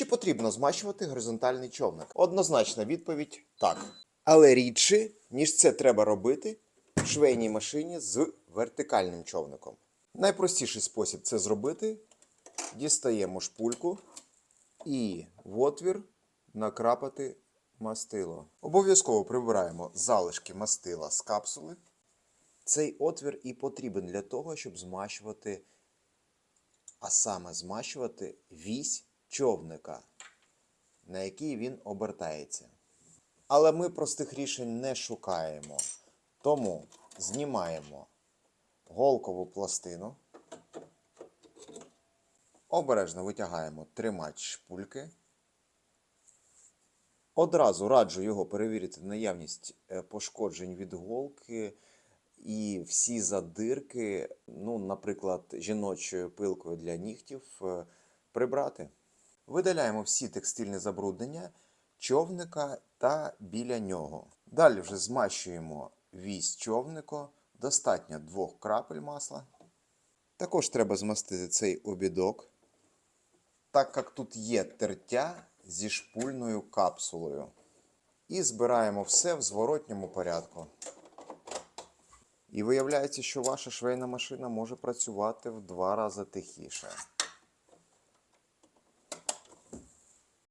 Чи потрібно змащувати горизонтальний човник? Однозначна відповідь так. Але рідше, ніж це треба робити в швейній машині з вертикальним човником. Найпростіший спосіб це зробити. Дістаємо шпульку і в отвір накрапати мастило. Обов'язково прибираємо залишки мастила з капсули. Цей отвір і потрібен для того, щоб змащувати, а саме змащувати вісь човника, на який він обертається. Але ми простих рішень не шукаємо. Тому знімаємо голкову пластину. Обережно витягаємо тримач шпульки. Одразу раджу його перевірити на наявність е, пошкоджень від голки і всі задирки, ну, наприклад, жіночою пилкою для нігтів, е, прибрати. Видаляємо всі текстильні забруднення човника та біля нього. Далі вже змащуємо вісь човника, достатньо двох крапель масла. Також треба змастити цей обідок, так як тут є тертя зі шпульною капсулою. І збираємо все в зворотньому порядку. І виявляється, що ваша швейна машина може працювати в два рази тихіше.